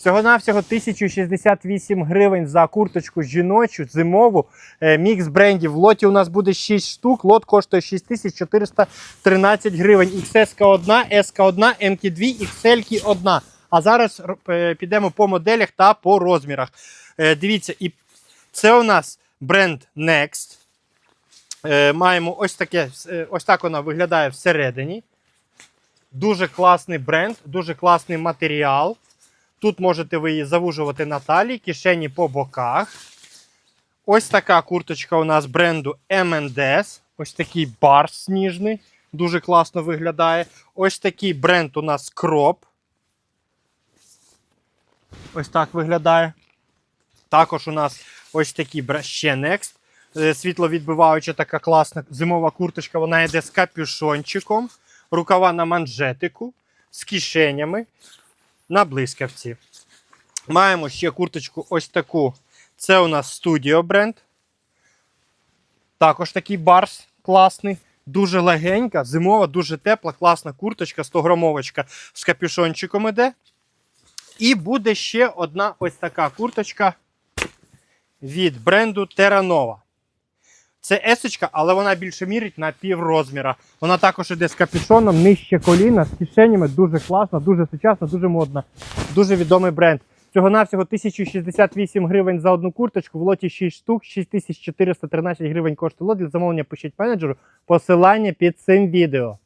Всього-навсього 1068 гривень за курточку жіночу, зимову. Е, Мікс брендів. В лоті у нас буде 6 штук. Лот коштує 6413 гривень. XS 1, S 1, MK 2, XL 1. А зараз е, підемо по моделях та по розмірах. Е, Дивіться, і це у нас бренд Next. Маємо ось таке, ось так вона виглядає всередині. Дуже класний бренд, дуже класний матеріал. Тут можете ви її завужувати на талії, кишені по боках. Ось така курточка у нас бренду M&S. Ось такий барс сніжний. Дуже класно виглядає. Ось такий бренд у нас Crop. Ось так виглядає. Також у нас ось бре- ще Next. Е, Світловідбиваюча така класна зимова курточка. Вона йде з капюшончиком, рукава на манжетику, з кишенями на блискавці. Маємо ще курточку ось таку. Це у нас Studio бренд. Також такий барс класний. Дуже легенька, зимова, дуже тепла, класна курточка, 100 грамовочка з капюшончиком іде. І буде ще одна ось така курточка від бренду Terranova. Це есочка, але вона більше мірить на пів розміра. Вона також іде з капюшоном, нижче коліна, з кишенями. Дуже класна, дуже сучасна, дуже модна. Дуже відомий бренд. Всього-навсього 1068 гривень за одну курточку, в лоті 6 штук, 6413 гривень коштує лот. Для замовлення пишіть менеджеру. Посилання під цим відео.